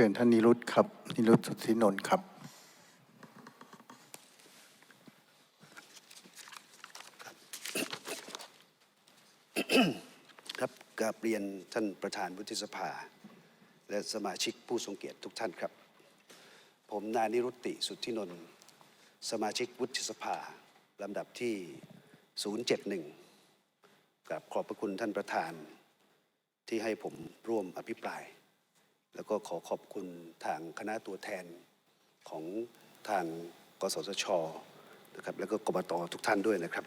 ชิญท่านนิรุตครับ นิรุตสุทธินนท์ครับ ครับกราบเรียนท่านประธานวุฒิสภา และสมาชิกผู้ทรงเกียรติทุกท่านครับ ผมนายนิรุตติสุทธินนท์สมาชิกวุฒิสภา ลำดับที่ 071 กับขอบพระคุณท่านประธานที่ให้ผมร่วมอภิปราย แล้วก็ขอขอบคุณทางคณะตัวแทนของทางกสทชนะครับแล้วก็กบตทุกท่านด้วยนะครับ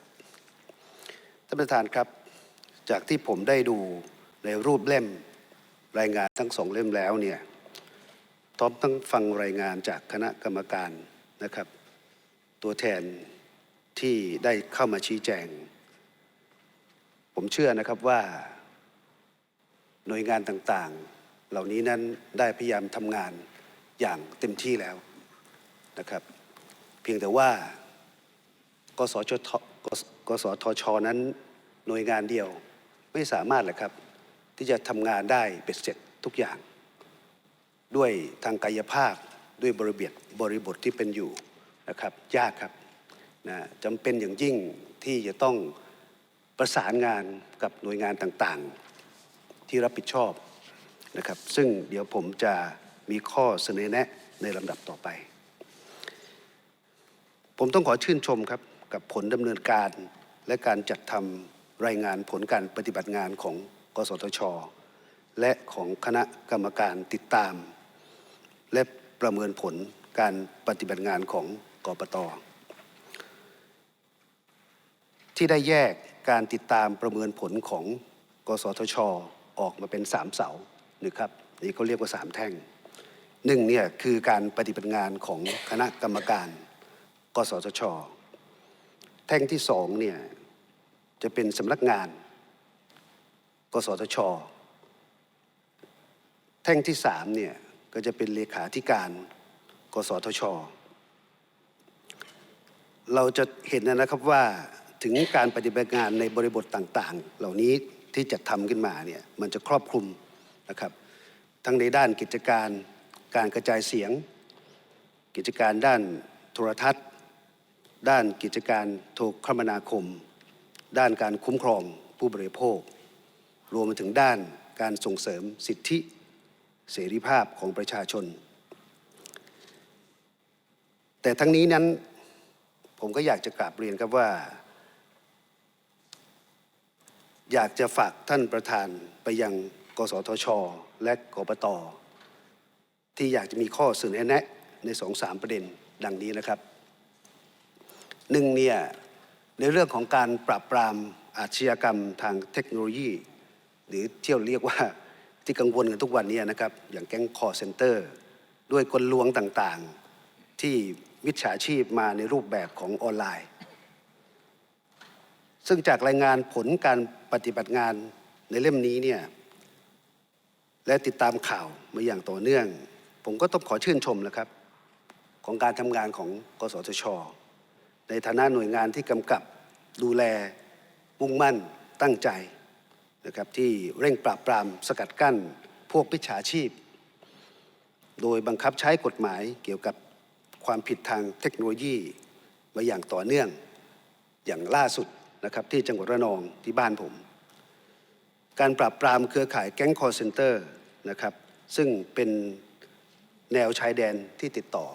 ท่านประธานครับ จากที่ผมได้ดูในรูปเล่มรายงานทั้งสองเล่มแล้วเนี่ยพร้อมทั้งฟังรายงานจากคณะกรรมการนะครับ ตัวแทนที่ได้เข้ามาชี้แจง ผมเชื่อนะครับว่าหน่วยงานต่างๆ เหล่านี้นั้นได้พยายามทำงานอย่างเต็มที่แล้วนะครับ เพียงแต่ว่ากสชกสทชนั้นหน่วยงานเดียวไม่สามารถแหละครับ ที่จะทำงานได้เบ็ดเสร็จทุกอย่าง ด้วยทางกายภาพด้วยบริบทบริบทที่เป็นอยู่นะครับยากครับนะจำเป็นอย่างยิ่งที่จะต้องประสานงานกับหน่วยงานต่างๆ ที่รับผิดชอบ นะครับ ซึ่งเดี๋ยวผมจะมีข้อเสนอแนะในลำดับต่อไป ผมต้องขอชื่นชมครับกับผลดำเนินการและการจัดทำรายงานผลการปฏิบัติงานของกสทช และของคณะกรรมการติดตาม และประเมินผลการปฏิบัติงานของกปตที่ได้แยกการติดตามประเมินผลของ กสทช ออกมาเป็นสามเสา นะครับนี่เขาเรียกว่าสามแท่งหนึ่งเนี่ยคือการปฏิบัติงานของคณะกรรมการ กสทช แท่งที่สองเนี่ยจะเป็นสำนักงาน กสทช แท่งที่สามเนี่ยก็จะเป็นเลขาธิการ กสทช เราจะเห็นนะครับว่าถึงการปฏิบัติงานในบริบทต่างๆ เหล่านี้ที่จัดทำขึ้นมาเนี่ยมันจะครอบคลุม นะครับ ทั้งในด้านกิจการการกระจายเสียง กิจการด้านโทรทัศน์ ด้านกิจการโทรคมนาคม ด้านการคุ้มครองผู้บริโภค รวมไปถึงด้านการส่งเสริมสิทธิเสรีภาพของประชาชน แต่ทั้งนี้นั้นผมก็อยากจะกราบเรียนครับว่า อยากจะฝากท่านประธานไปยัง กสทช และกปตที่อยากจะมีข้อเสนอแนะในสองสามประเด็นดังนี้นะครับหนึ่งเนี่ยในเรื่องของการปราบปรามอาชญากรรมทางเทคโนโลยี หรือเที่เราเรียกว่าที่กังวลกันทุกวันนี้นะครับ อย่างแก๊งคอร์เซนเตอร์ ด้วยกลลวงต่างๆ ที่มิจฉาชีพมาในรูปแบบของออนไลน์ ซึ่งจากรายงานผลการปฏิบัติงานในเล่มนี้เนี่ย และติดตามข่าวมาอย่างต่อเนื่อง ผมก็ต้องขอชื่นชมนะครับ ของการทำงานของกสทช ในฐานะหน่วยงานที่กำกับดูแลมุ่งมั่นตั้งใจนะครับที่เร่งปราบปรามสกัดกั้นพวกพิชาชีพ โดยบังคับใช้กฎหมายเกี่ยวกับความผิดทางเทคโนโลยีมาอย่างต่อเนื่องอย่างล่าสุดนะครับที่จังหวัดระนองที่บ้านผม การปราบปรามเครือข่ายแก๊งคอร์เซนเตอร์นะครับซึ่งเป็นแนวชายแดนที่ติดต่อ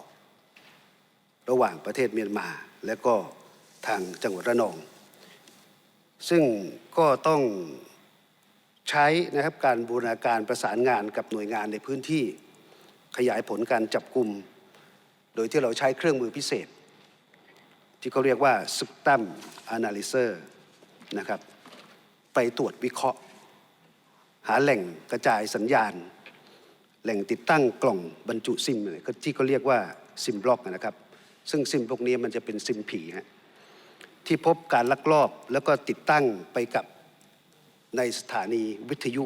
ระหว่างประเทศเมียนมา และก็ทางจังหวัดระนอง ซึ่งก็ต้องใช้นะครับการบูรณาการประสานงานกับหน่วยงานในพื้นที่ ขยายผลการจับกลุ่ม โดยที่เราใช้เครื่องมือพิเศษ ที่เขาเรียกว่า Spectrum Analyzer นะครับไปตรวจวิเคราะห์ หาแหล่งกระจายสัญญาณ แหล่งติดตั้งกล่องบรรจุซิมเนี่ยก็ที่เขาเรียกว่าซิมบล็อกนะครับ ซึ่งซิมพวกนี้มันจะเป็นซิมผีฮะที่พบการลักลอบแล้วก็ติดตั้งไปกับในสถานีวิทยุ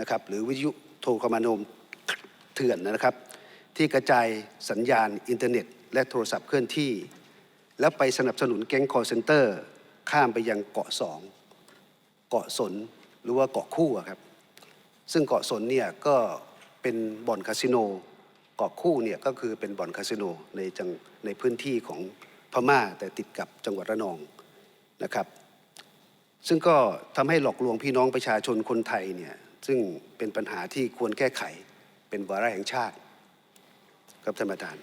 นะครับหรือวิทยุโทรคมนาคมเถื่อนนะครับ ที่กระจายสัญญาณอินเทอร์เน็ต และโทรศัพท์เคลื่อนที่ แล้วไปสนับสนุนแก๊งคอร์เซนเตอร์ ข้ามไปยังเกาะสองเกาะสนหรือว่าเกาะคู่ครับ ซึ่งเกาะสนเนี่ยก็เป็นบ่อนคาสิโนเกาะคู่เนี่ยก็คือเป็นบ่อนคาสิโนในจังในพื้นที่ของพม่าแต่ติดกับจังหวัดระนองนะครับ ซึ่งก็ทำให้หลอกลวงพี่น้องประชาชนคนไทยเนี่ยซึ่งเป็นปัญหาที่ควรแก้ไขเป็นวาระแห่งชาติครับท่านประธาน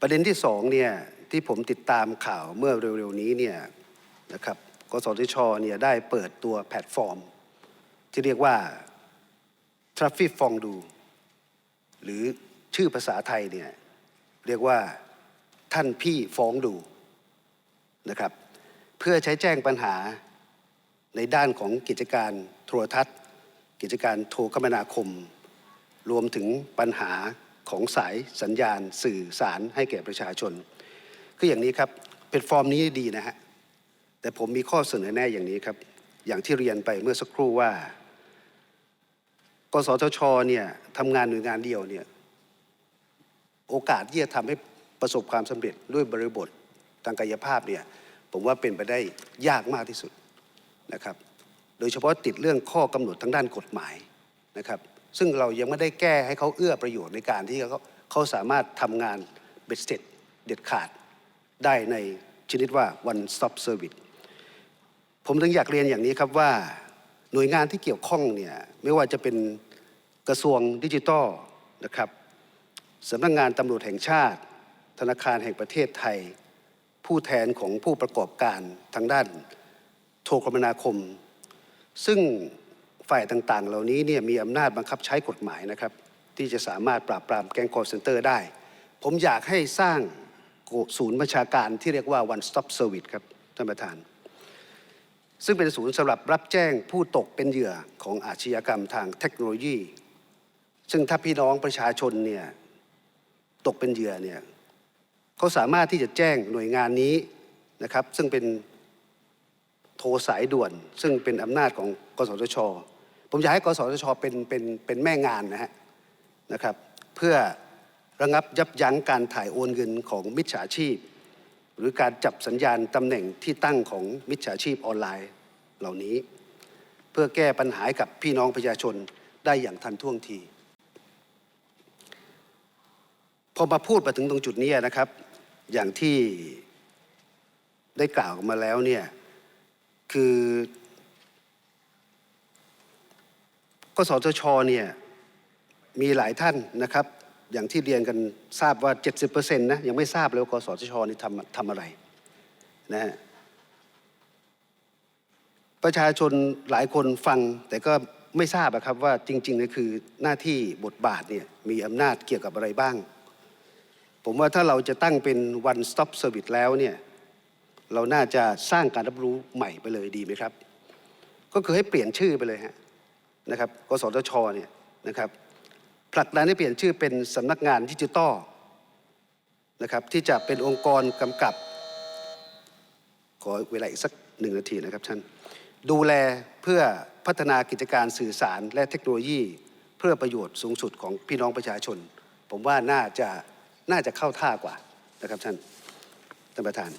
ประเด็นที่สองเนี่ยที่ผมติดตามข่าวเมื่อเร็วๆนี้เนี่ยนะครับกสทชเนี่ยได้เปิดตัวแพลตฟอร์ม ที่เรียกว่า Traffic ฟองดู หรือชื่อภาษาไทยเนี่ยเรียกว่าท่านพี่ฟ้องดูนะครับ เพื่อใช้แจ้งปัญหาในด้านของกิจการโทรทัศน์ กิจการโทรคมนาคม รวมถึงปัญหาของสายสัญญาณสื่อสารให้แก่ประชาชน คืออย่างนี้ครับเป็นฟอร์มนี้ดีนะฮะแต่ผมมีข้อเสนอแน่อย่างนี้ครับ อย่างที่เรียนไปเมื่อสักครู่ว่า กสทชเนี่ยทำงานหน่วยงานเดียวเนี่ยโอกาสที่จะทำให้ประสบความสำเร็จด้วยบริบททางกายภาพเนี่ยผมว่าเป็นไปได้ยากมากที่สุดนะครับ โดยเฉพาะติดเรื่องข้อกำหนดทางด้านกฎหมายนะครับ ซึ่งเรายังไม่ได้แก้ให้เขาเอื้อประโยชน์ในการที่เขาเขาสามารถทำงานเบ็ดเสร็จเด็ดขาดได้ในชนิดว่า one stop service ผมถึงอยากเรียนอย่างนี้ครับว่า หน่วยงานที่เกี่ยวข้องเนี่ยไม่ว่าจะเป็นกระทรวงดิจิทัลนะครับสำนักงงานตำรวจแห่งชาติ ธนาคารแห่งประเทศไทย ผู้แทนของผู้ประกอบการทางด้านโทรคมนาคม ซึ่งฝ่ายต่างๆ เหล่านี้เนี่ยมีอำนาจบังคับใช้กฎหมายนะครับ ที่จะสามารถปราบปรามแก๊งคอร์เซนเตอร์ได้ ผมอยากให้สร้างศูนย์บัญชาการที่เรียกว่า one stop service ครับท่านประธาน ซึ่งเป็นศูนย์สำหรับรับแจ้งผู้ตกเป็นเหยื่อของอาชญากรรมทางเทคโนโลยี ซึ่งถ้าพี่น้องประชาชนเนี่ยตกเป็นเหยื่อเนี่ยเขาสามารถที่จะแจ้งหน่วยงานนี้นะครับ ซึ่งเป็นโทรสายด่วน ซึ่งเป็นอำนาจของกสทช ผมอยากให้กสทชเป็นเป็นเป็นแม่งานนะฮะนะครับ เพื่อระงับยับยั้งการถ่ายโอนเงินของมิจฉาชีพ หรือการจับสัญญาณตำแหน่งที่ตั้งของมิจฉาชีพออนไลน์เหล่านี้ เพื่อแก้ปัญหาให้กับพี่น้องประชาชนได้อย่างทันท่วงที พอมาพูดมาถึงตรงจุดนี้นะครับ อย่างที่ได้กล่าวมาแล้วเนี่ยคือกสทชเนี่ยมีหลายท่านนะครับ อย่างที่เรียนกันทราบว่า 70%นะยังไม่ทราบเลยว่ากสทชนี่ทำทำอะไรนะฮะประชาชนหลายคนฟังแต่ก็ไม่ทราบอะครับว่าจริงๆนี่คือหน้าที่บทบาทเนี่ยมีอำนาจเกี่ยวกับอะไรบ้าง ผมว่าถ้าเราจะตั้งเป็น one stop service แล้วเนี่ยเราน่าจะสร้างการรับรู้ใหม่ไปเลยดีไหมครับ ก็คือให้เปลี่ยนชื่อไปเลยฮะนะครับ กสทชเนี่ยนะครับ ผลักดันให้เปลี่ยนชื่อเป็นสำนักงานดิจิตอลนะครับที่จะเป็นองค์กรกำกับ ขอเวลาอีกสักหนึ่งนาทีนะครับท่านดูแลเพื่อพัฒนากิจการสื่อสารและเทคโนโลยี เพื่อประโยชน์สูงสุดของพี่น้องประชาชน ผมว่าน่าจะน่าจะเข้าท่ากว่านะครับท่านท่านประธาน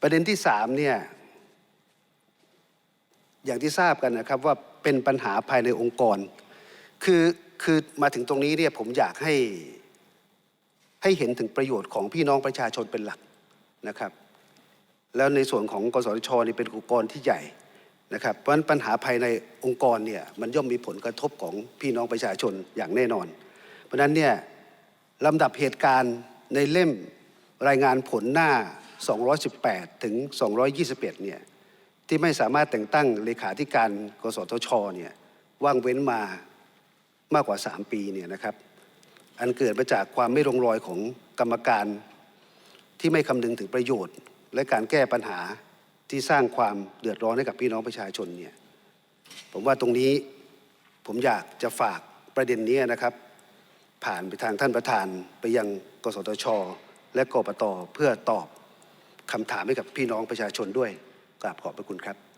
ประเด็นที่สามเนี่ยอย่างที่ทราบกันนะครับว่าเป็นปัญหาภายในองค์กร คือ คือมาถึงตรงนี้เนี่ยผมอยากให้ให้เห็นถึงประโยชน์ของพี่น้องประชาชนเป็นหลักนะครับ แล้วในส่วนของกสทชนี่เป็นองค์กรที่ใหญ่นะครับ เพราะฉะนั้นปัญหาภายในองค์กรเนี่ยมันย่อมมีผลกระทบของพี่น้องประชาชนอย่างแน่นอน เพราะฉะนั้นเนี่ยลำดับเหตุการณ์ในเล่มรายงานผลหน้า 218 ถึง 221 เนี่ยที่ไม่สามารถแต่งตั้งเลขาธิการ กสทช เนี่ยว่างเว้นมา มากกว่า 3 ปีเนี่ยนะครับ อันเกิดมาจากความไม่ลงรอยของกรรมการที่ไม่คำนึงถึงประโยชน์ และการแก้ปัญหาที่สร้างความเดือดร้อนให้กับพี่น้องประชาชนเนี่ยผมว่าตรงนี้ผมอยากจะฝากประเด็นนี้นะครับ ผ่านไปทางท่านประธานไปยังกสทช และกปตเพื่อตอบคำถามให้กับพี่น้องประชาชนด้วยกราบขอบพระคุณครับ